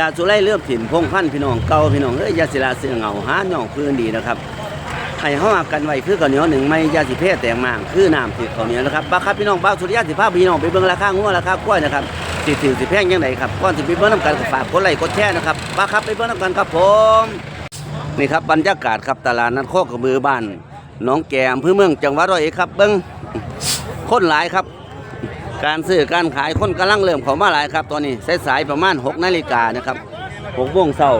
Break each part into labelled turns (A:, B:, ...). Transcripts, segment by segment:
A: ยาสุไลเลือบถิ่นพงพันพี่น้องเก่าพี่น้องเอ้ยยาศิลาเสือเหงาหาหน่องพื้นดีนะครับให้เฮากันไว้คือข้าวเหนียวหนึ่งไม่ยาสิเพศแตงมางคือน้ำติดข้าวเหนียวนะครับปลาครับพี่น้องบ้าสุริยะสิภาพพี่น้องไปเบิ่งราคางัวราคากล้วยนะครับสิถือสิแพงยังไงครับก่อนสิไปเบิ่งน้ำกันฝากกดไลค์กดแชร์นะครับปลาครับไปเบิ่งน้ำกันครับผมนี่ครับบรรยากาศครับตลาดนัดโคกระบือบ้านหนองแกอำเภอเมืองจังหวัดร้อยเอ็ดครับเบิ่งคนหลายครับ การซื้อการขายคนกำลังเริ่มเข้ามาหลายครับตอนนี้สายๆประมาณ6นาฬิกานะครับ6โมงเช้า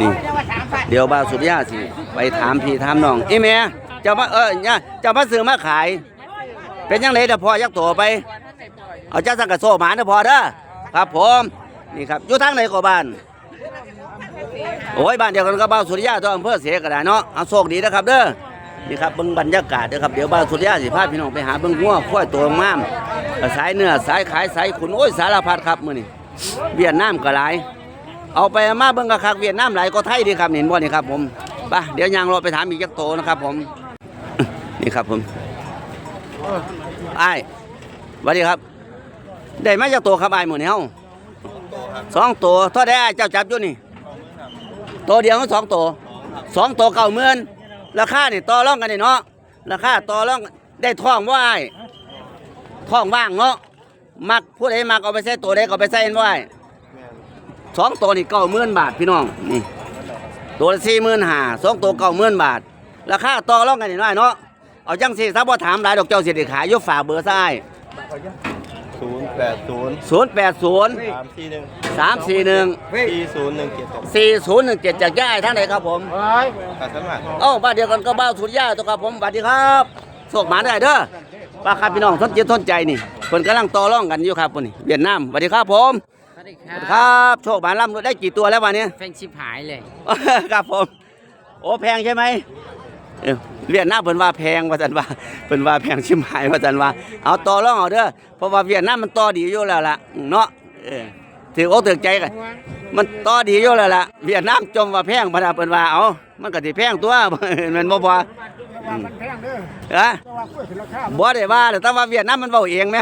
A: นี่เดี๋ยวบ่าวสุดยาสิไปถามพี่ถามน้องอีแม่เจ้ามาเออเนี่ยเจ้ามาซื้อมาขาย เป็นยังไงเด้อพอยักตัวไป เอาจ้าสังกะโซหมาเด้อพอเด้อครับผมนี่ครับอยู่ทางไหนกบ้านโอ้ยบ้านเดียวกันกับบ้าสุริยาตัวอำเภอเสียกระดาเนาะเอาโชคดีนะครับเด้อ นี่ครับเบิ่งบรรยากาศเด้อครับเดี๋ยวบ้าวสุริยาสิพาพี่น้องไปหาเบิ่งงัวควายตัวงามสายเนื้อสายขายสายขุนโอ้ยสารพัดครับมื้อนี้เวียดนามก็หลาย เอาไปเอามาเบิ่งกะคักเวียดนามหลายก็ไทยดีครับเห็นบ่นี่ครับผมไปเดี๋ยวยางรอไปถามอีกจักโตนะครับผมนี่ครับผมอ้ายสวัสดีครับ ได้มาจากตัวครับอ้ายหมื้อนี้เฮาสองตัวเท่าใดอ้ายเจ้าจับอยู่นี่ตัวเดียวมันสองตัวสองตัวเก่าเมือน ราคาเนี่ยต่อรองกันเนี่เนาะราคาต่อรองได้ท้องบ่อ้ายท้องว่างเนาะมักผู้ใดมักเอาไปใส่ตัวใดก็ไปใส่เห็นบ่อ้ายสองตัวนี่เก้าหมื่นบาทพี่น้องนี่ตัวละสี่หมื่นห้าสองตัวเก้าหมื่นบาท ราคาต่อรองกันเนิดหน่อยเนาะเอาจังสิถ้าบ่ถามหลายดอกเจ้าสิได้ขายอยกฝ่าเบอร์ซ้าย
B: ศูนย์แปดศูนย์
A: ศูนย์แปดศูนย์
B: สามสี่หนึ่ง
A: สามสี่หนึ่ง
B: สี่ศูนย์หนึ่งเจ็ดสอง
A: สี่ศูนย์หนึ่งเจ็ดจากย่ายทั้งไหนครับผม
B: ขาดสมัคร
A: เอ้าบ้านเดียวกันก็บ้านสุริยาตัวครับผมสวัสดีครับโชคหมาได้เด้อป้าครับพี่น้องสนใจสนใจนี่เพิ่นกำลังต่อรองกันอยู่ครับคนนี้เวียดนามสวัสดีครับผม
C: สวัสดีค
A: ส
C: รั
A: วัสดี
C: บ
A: ครับโชคหมาล่ำได้กี่ตัวแล้ววันนี้
C: แฟงชิบหายเลย
A: ครับผมโอ้แพงใช่ไหม เอ้าเวียดนามเพิ่นว่าแพงว่าจันว่าเพิ่นว่าแพงชิมหายว่าจันว่าเอาต่อรองเอาเด้อเพราะว่าเวียดนามมันต่อดีอยู่แล้วล่ะเนาะเออถืออกถือใจกันมันต่อดีอยู่แล้วล่ะเวียดนามจมว่าแพงพะนะเพิ่นว่าเอามันก็สิแพงตัวมันบ่พออืม
D: มันแพงเด้อ
A: ฮะ
D: แต่ว่าคุยถึงราคา
A: บ่ได้ว่าแต่ว่าเวียดนามมันเว้าเองแหม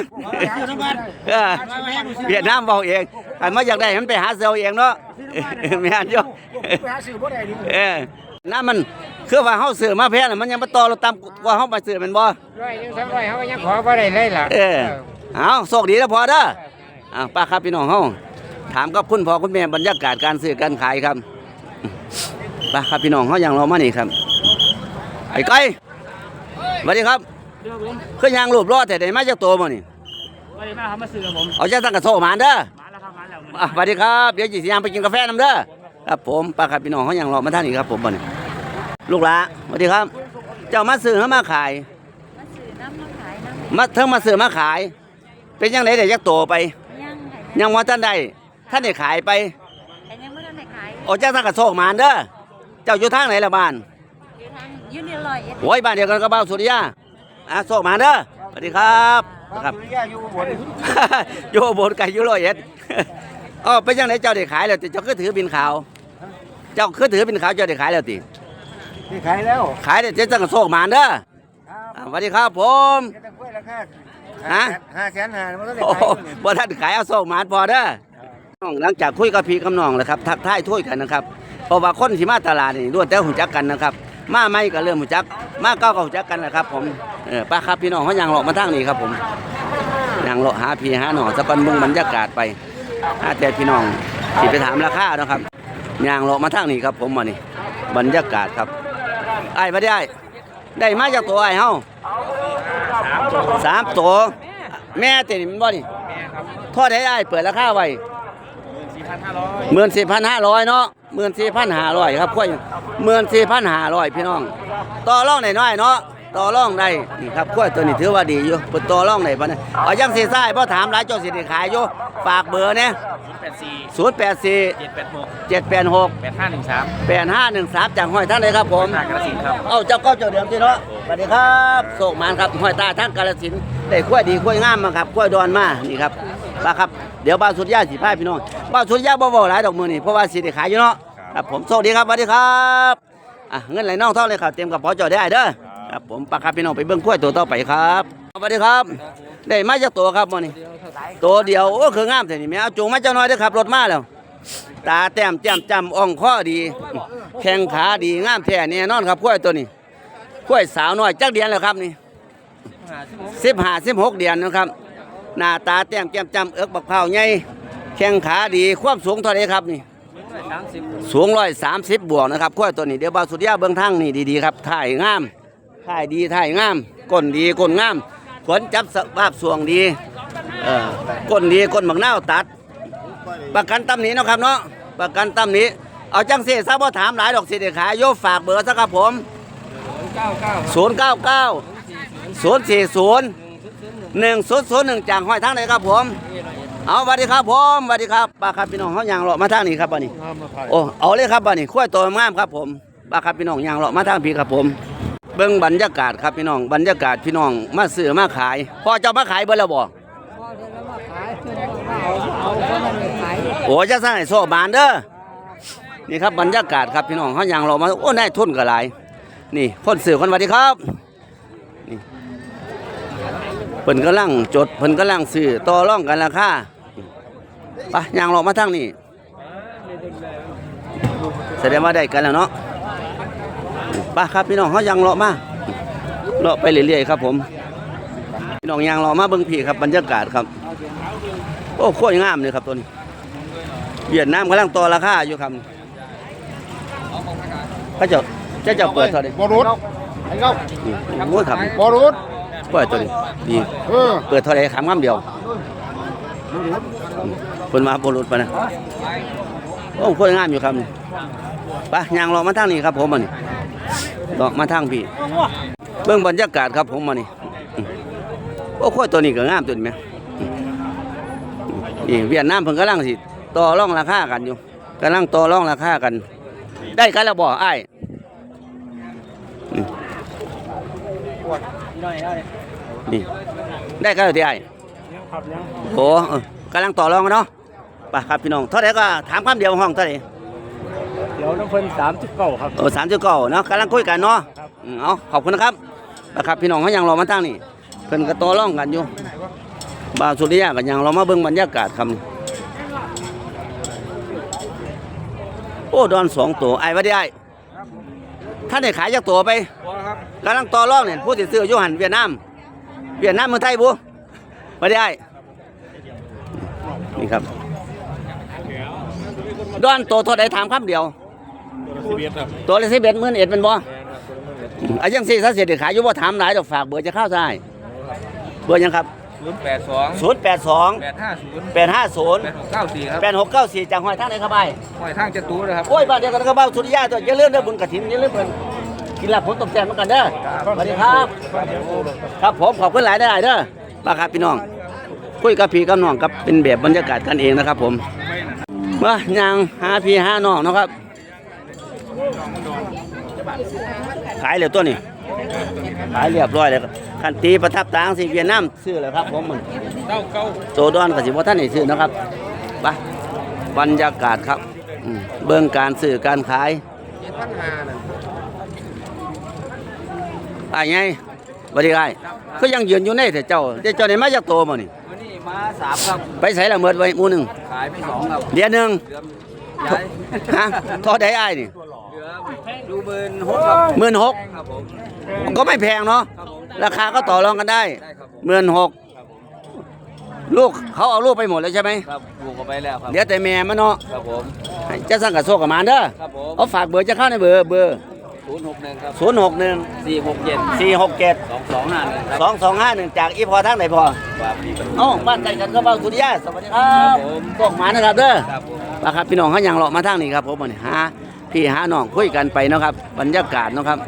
A: เออเวียดนามเว้าเองคันมาอยากได้มันไปหาเซลเองเนาะแม่นอยู่
D: ไปหาซื้อบ่ได้ดิ
A: เออน้ำมัน คือว่าเฮาซื้อมาแพงน่ะมันยังบ่ต่อเราต่ำกว่าเฮาไปซื้อแมันบ่
C: ร้อยหนึงสองร้อยเขาก็ยังขอบ่ได้เลยล่ะ
A: เออเอาโชคดีแล้วพอเด้ออ่าป้าครับพี่น้องเฮาถามกับคุณพ่อคุณแม่บรรยากาศการซื้อการขายครับป้าครับพี่น้องเฮายังรอมานี่ครับไอ้ไก่สวัสดีครับคือยางรูปรอดแต่ได้มาจากตัวบ่นี่
C: บ่ได้มาเขามาซื้อกับผม
A: เอาจะสั่งกระโซมานเด้อ
C: มาแล้วครับมาแล้ว
A: อะสวัสดีครับเดี๋ยวจิสิยางไปกินกาแฟน้ำเด้อครับผมป้าครับพี่น้องเฮายังรอมาท่านอีกครับผมบ่นี่ ลูกหลานสวัสดีครับ เจ้ามาซื้อเฮามาขาย
E: มาซื้อน้ำมาขายน้
A: มาเทิงมาซื้อมาขาย เป็นยังไงได้ยักโตไปำ
E: ย่างไข่
A: ยังว่าท่านใดท่านได้ขายไป
E: แต่ยังไม่ทันได้ขาย
A: โอ้เจ้าทางกระโชกมานเด้อเจ้าอยู่ทางไหนละบ้าน
E: อยู่ทางยูนิลอยเอ็ด
A: โอ้ยบ้านเดียวกันกับบ้านสุริยาอะโชคมานเด้อสวัสดีครับครับ
D: สุริยาอยู่บน
A: อยู่บนไก่อยู่ร้อยเอ็ดอ๋อเป็นยังไงเจ้าได้ขายแล้วติเจ้าคือถือบินขาว เจ้าคือถือบินขาวเจ้าได้ขายแล้วติ
D: ที่ขายแล้ว
A: ขายได้เจ้าจังกระโชกมานเด้อ
D: ครับ
A: อะสวัสดีครับผม
D: แค่ตะกล้วยราคา
A: ฮะ
D: ห้าแสนห้ามันก็ได้
A: โอ้
D: ขาย
A: โหบ่ท่านขายเอาโชคมานพอเด้อน้องหลังจากคุยกับพี่กับน้องแล้วครับทักทายถ้วยกันนะครับเพราะว่าคนที่มาตลาดนี่ล้วนแต่หูจักกันนะครับ มาไม่ก็เริ่มหูจัก มาเก้าก็หูจักกันนะครับ ผมเออป้าครับพี่น้องเขายังหลอกมาทางนี้ครับผมยังหลอกหาพี่หาหน่อสะปันเบึงบรรยากาศไปหาแต่พี่น้องที่ไปถามราคาเนาะครับยางหลอกมาทางนี้ครับ ผมมานี่บรรยากาศครับ ไอ้ายมาได้ ได้มาจากตัวไอ้ายเฮาสามตัว แม่เต็มนบ่นี่ทอดให้ไอ้ายเปิดราคาไว้หมื่นสี่พันห้าร้อยเนาะหมื่นสี่พันห้าร้อยครับค่อยหมื่นสี่พันห้าร้อยพี่น้อง ต่อรองได้น้อยเนาะ ต่อรองได้นี่ครับกล้วยตัวนี้ถือว่าดีอยู่เปิดต่อรองได้ปะเนี่ยเอายังสีซ้ายเพราะถามหลายเจ้าสิได้ขายอยู่ฝากเบอร์เนี่ย
C: แปดสี่
A: ศูนย์แปดสี่
C: เจ็ดแปดหก
A: เจ็ดแปดหก
C: แปดห้าหนึ่งสาม
A: แปดห้าหนึ่งสามจากห้อยท่านเลยครับผม
C: ทางกระสินครับ
A: เอาเจ้าก็เจ้าเดิมสิเนาะสวัสดีครับโศกมานครับห้อยตาทั้งกาลสินธุ์ได้กล้วยดีกล้วยงามมาครับกล้วยดอนมานี่ครับป้าครับเดี๋ยวบ้านสุดยาสีพายพี่น้องบ้านสุดยาบ่บ่หลายดอกมือนี่เพราะว่าสิได้ขายอยู่เนาะครับผมโชคดีครับสวัสดีครับอะเงินไหลน่องเท่าเลยครับเตรียมกับพอเจอได้เด้อ ครับผมป้าครับพี่น้องไปเบิ่งกล้วยตัวต่อไปครับสวัสดีครับ ได้มาจากตัวครับมื้อนี้ตัวเดียวโอ้คืองามแต่นี่แม่เอาจูงมาเจ้าน้อยเด้อครับรถมาแล้ว ตาแต้มแจ่มจำอ่องข้อดี แข้งขาดีงามแท้แน่นอนครับกล้วยตัวนี้กล้วยสาวน้อยจักเดือนแล้วครับนี่สิบห้าสิบหกเดือนนะครับ หน้าตาแต้มแจ่มจำเอิกบักเผาใหญ่แข้งขาดีความสูงเท่าไรครับนี่ สูงร้อยสามสิบบวกนะครับกล้วยตัวนี้เดี๋ยวบาวสุดยาเบื้องทางนี่ดีๆครับถ่ายงาม ถ่ายดีถ่ายงามก้นดีก้นงามขนจับสภาพสวงดีเออก้นดีก้นบักนาตัด ประกันตำหนิเนาะครับเนาะประกันตำหนิเอาจังเสียซะบ่ถามหลายดอกสิเดขายโยฝากเบอร์ซะครับผม 0 9 9 0 4 0 1 0 0 1จากห้อยทางไหนครับผม เอาสวัสดีครับผมสวัสดีครับป้าครับพี่น้องเขายางเลาะมาทางนี้ครับบ้านี้โอ้เอาเลยครับบ้านี้ขั้วตัวงามครับผมป้าครับพี่น้องยางเลาะมาทางพี่ครับผม เบิ่งบรรยากาศครับพี่น้องบรรยากาศพี่น้องมาซื้อมาขายพ่อเจ้ามาขายเบิ่แล้วบ่โอ้จะสร้างให้โซ่บานเด้อนี่ครับบรรยากาศครับพี่น้องเขายางเลาะมาโอ้นายทุนก็หลายนี่คนซื้อคนสวัสดีครับนี่เพิ่นกำลังจดเพิ่นกำลังซื้อต่อรองกันราคาไปยางเลาะมาทางนี้แสดงว่าได้กันแล้วเนาะไป้าครับพี่น้องเขายังเลาะมาเลาะไปเรื่อยๆครับ ผมพี่น้องยังเลาะมาเบิ่งพี่ครับบรรยากาศครับ โอ้โคตรงามเลยครับตัวนี้เวียดนามกำลังต่อราคาอยู่ครับพระเจ้าเจ้าเจ้าเปิดเท่าไหร่
D: บรุษไอ้เก้า
A: นี่โอ้ยครับ
D: บรุษ
A: เปิดตัวนี้ดี
D: เออ
A: เปิดเท่าไหร่ขามคำเดียวเพิ่นมาบรุษปะนะโอ้โคตรงามอยู่ครับนี่ไปยางเลาะมาทางนี้ครับผมมานี่ เลาะมาทางพี่เบื้องบรรยากาศครับผมมานี่อืมโอ้ค่อยตัวนี้ก็งามตัวนี้ไหมอืมนี่เวียดนามเพิ่งกำลังสิต่อรองราคากันอยู่กำลังต่อรองราคากัน ได้กันแล้วบ่อ้ายอืมนี่ได้กันแล้วที่อ้ายโอ้เออกำลังต่อรองกันเนาะไปครับพี่น้องเท่าไหร่ก็ถามคำเดียวห้องเท่าไหร่
C: เดี๋ยวน้ำเพิ่นสามสิบเก้าครับ
A: โอ้สามจุดเก้าเนาะกำลังคุยกันเนาะอืมเอาขอบคุณนะครับนะครับพี่น้องเขายังรอมาตั้งนี่เพิ่นก็ต่อรองกันอยู่บ่าวสุริยะกันยังรอมาเบิ่งบรรยากาศครับโอ้ดอนสองตัวไอ้วัดได้ไอ้ท่านได้ขายจากตัวไปกำลังต่อรองเนี่ยผู้ติดซื้ออยู่หันเวียดนามเวียดนามเมืองไทยบุวัดได้ไอ้นี่ครับดอนตัวเท่าใดถามคำเดียว ตัวละสิบเอ็ดหมื่นเอ็ดเป็นบ่อายังสี่ถ้าเสียเด็ขายอยู่บ่ถามหลายดอกฝากเบอร์จะเข้าได้เบอร์ยังครับ
B: ศูนย์แปดสอง
A: ศูนย์แปดสอง
B: แปดห้าศูนย์
A: แปดห้าศูนย์
B: แปดหกเก้าสี่ครับ
A: แปดหกเก้าสี่จากหอยทางไหนครับไป
B: หอยทางจะตู้เลยครับ
A: โอ้ยบ้านเดียวกันกับบ้านสุริยาตัวอย่าลืมเด้อบุญกฐินอย่าลืมเพิ่นกินลาบผลตบแทนเหมือนกันเด้อสวัสดีครับ ครับผมขอบคุณหลายได้อเด้อป้าครับพี่น้องคุยกับพี่กับน้องกับเป็นแบบบรรยากาศกันเองนะครับ ผมมาย่างหาพี่หาน้องเนาะครับ ขายเหลือตัวนี้ขายเรียบร้อยเลยครับคันตีประทับตางสิเวียดนามซื้อแล้วครับผมมัน
B: เก้าเก้า
A: โซดอนกับสิบ่ท่านได้ซื้อนะครับไปบรรยากาศครับอืมเบิ่งการซื้อการขายอ้ายไงสวัสดีครับก็ยังยืนอยู่ในแต่เจ้าแต่เจ้าได้มาจากโตมานี่
B: วันนี้มาสามครับ
A: ไปใส่ละเมิดไว้หมู่หนึง
B: ขายไปสองครับ
A: เดือนหนึง
B: เหลือย้าย
A: ฮะทอได้อ้ายนี่
B: เหลือดูเบิร์นหกครับ
A: หมื่นหก
B: ครับผม
A: ก็ไม่แพงเนาะ
B: ครับผม
A: ราคาก็ต่อรองกันได้
B: ได้ครับผม
A: หมื่นหกลูกเขาเอาลูกไปหมดแล้วใช่ไหม
B: ครับบุกออกไปแล้วครับ
A: เหลือแต่แม่มันเนาะ
B: ครับผม
A: จะสั่งกับโซกับหมานเด้อ
B: ครับผม
A: เอาฝากเบอร์จะเข้าในเบอร์เบอร์
B: ศูนย์หกหนึ่งครับ
A: ศูนย์หกหนึ่ง
B: สี่หกเจ็ด
A: สี่หกเจ็ด
B: สองสองห้าหนึ่งครับ
A: สองสองห้าหนึ่งจากอีพอทั้งไหนพอ
B: ว่าพี่เป็น
A: เอ้าบ้านใจกันก็บ้านสุริยะสวัสดีครั
B: ครับบผม
A: ตกหมานะครับเด้อ
B: ครับผม
A: มาครับพี่น้องเขายังเลาะมาทางนี้ครับผมมานี่หา พี่หาน้องคุยกันไปเนาะครับ บรรยากาศเนาะครับ